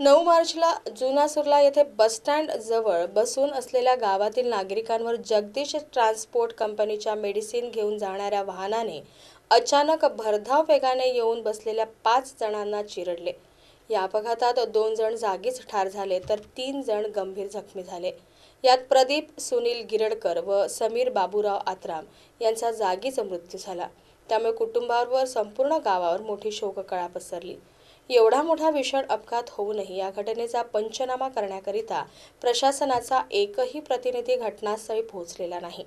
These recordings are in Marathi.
नऊ मार्चला जुनासुरला येथे बसस्टँड जवळ बसून असलेल्या गावातील नागरिकांवर जगदीश ट्रान्सपोर्ट कंपनीच्या मेडिसिन घेऊन जाणाऱ्या वाहनाने अचानक भरधाव वेगाने येऊन बसलेल्या पाच जणांना चिरडले. या अपघातात दोन जण जागीच ठार झाले तर तीन जण गंभीर जखमी झाले. यात प्रदीप सुनील गिरडकर व समीर बाबूराव आत्राम यांचा जागीच मृत्यू झाला. त्यामुळे कुटुंबावर संपूर्ण गावावर मोठी शोककळा पसरली. एवढा मोठा भीषण अपघात होऊनही या घटनेचा पंचनामा करण्याकरिता प्रशासनाचा एकही प्रतिनिधी घटनास्थळी पोहोचलेला नाही.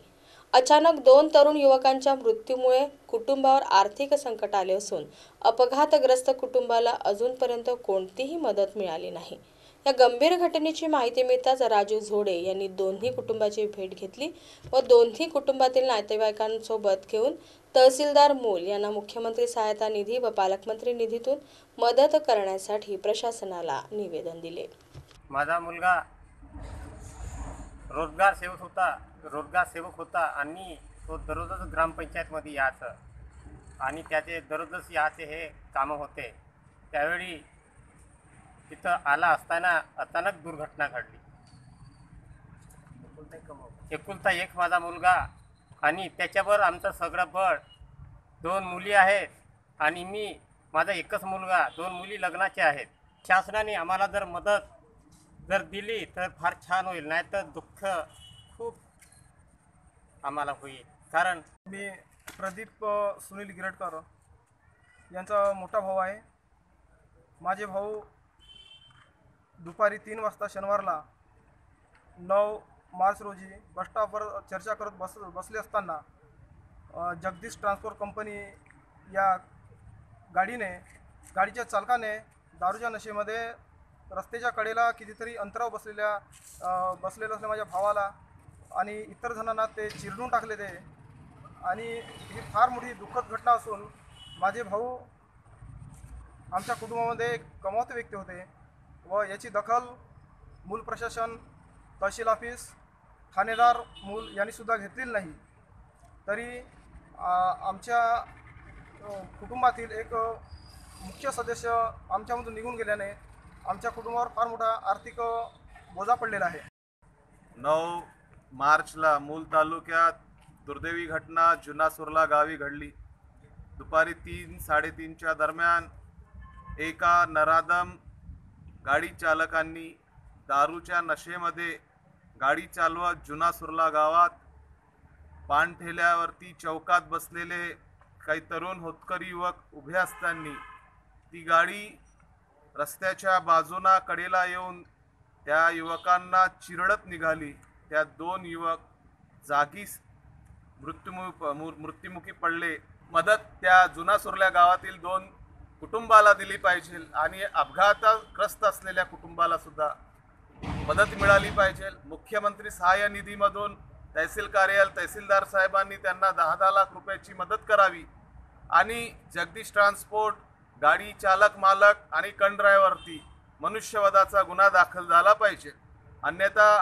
अचानक दोन तरुण युवकांच्या मृत्यूमुळे कुटुंबावर आर्थिक संकट आले असून अपघातग्रस्त कुटुंबाला अजूनपर्यंत कोणतीही मदत मिळाली नाही. या गंभीर घटनेची माहिती मिळताच राजू झोडे यांनी दोन्ही कुटुंबाची भेट घेतली व दोन्ही कुटुंबातील नातेवाईकांसोबत घेऊन तहसीलदार मूल यांना मुख्यमंत्री सहायता निधी व पालकमंत्री निधीतून मदत करण्यासाठी प्रशासनाला निवेदन दिले. माझा मुलगा रोजगार सेवक होता रोजगार सेवक होता आणि तो दररोजच ग्रामपंचायतमध्ये यायचं आणि त्याचे दररोजच याचे हे कामं होते. त्यावेळी तिथं आला असताना अचानक दुर्घटना घडली. एकुलता एक माझा मुलगा आणि त्याच्यावर आमचं सगळं बळ. दोन मुली आहेत आणि मी माझा एकच मुलगा दोन मुली लग्नाचे आहेत. शासनाने आम्हाला जर मदत जर दिली तर फार छान होईल नाही तर दुःख खूप आम्हाला होईल. कारण मी प्रदीप सुनील गिरटकर यांचा मोठा भाऊ आहे. माझे भाऊ दुपारी तीन वाजता शनिवारला नऊ मार्च रोजी बसस्टॉपवर चर्चा करत बस बसले असताना जगदीश ट्रान्सपोर्ट कंपनी या गाडीने गाडीच्या चालकाने दारूच्या नशेमध्ये रस्त्याच्या कडेला कितीतरी अंतरावर बसलेल्या बसलेलं असल्या माझ्या भावाला आणि इतर जणांना ते चिरडून टाकले ते. आणि ही फार मोठी दुःखद घटना असून माझे भाऊ आमच्या कुटुंबामध्ये एक कमावते व्यक्ती होते. व याची दखल मूल प्रशासन तहसील ऑफिस ठाणेदार मूल यांनीसुद्धा घेतलेली नाही. तरी आमच्या कुटुंबातील एक मुख्य सदस्य आमच्यामधून निघून गेल्याने आमच्या कुटुंबावर फार मोठा आर्थिक बोजा पडलेला आहे. नऊ मार्चला मूल तालुक्यात दुर्दैवी घटना जुनासुरला गावी घडली. दुपारी तीन साडेतीनच्या दरम्यान एका नरादम गाडी चालकांनी दारूच्या नशेमध्ये गाडी चालवत जुना सुरला गावात पानठेल्यावरती चौकात बसलेले काही तरुण होतकरी युवक उभे असताना ती गाडी रस्त्याच्या बाजूना कडेला येऊन त्या युवकांना चिरडत निघाली. त्या दोन युवक जागीच मृत्युमुखी मृत्युमुखी पडले. मदत त्या जुना सुरल्या गावातील दोन कुटुंबाला दिली पाहिजे आणि अपघातग्रस्त असलेल्या कुटुंबाला सुद्धा मदत मिळाली पाहिजे. मुख्यमंत्री सहाय्य निधीमधून तहसील कार्यालय तहसीलदार साहेबांनी त्यांना दहा दहा लाख रुपयाची मदत करावी. आणि जगदीश ट्रान्सपोर्ट गाडी चालक मालक आणि कन ड्रायव्हरती मनुष्यवधाचा गुन्हा दाखल झाला पाहिजे. अन्यथा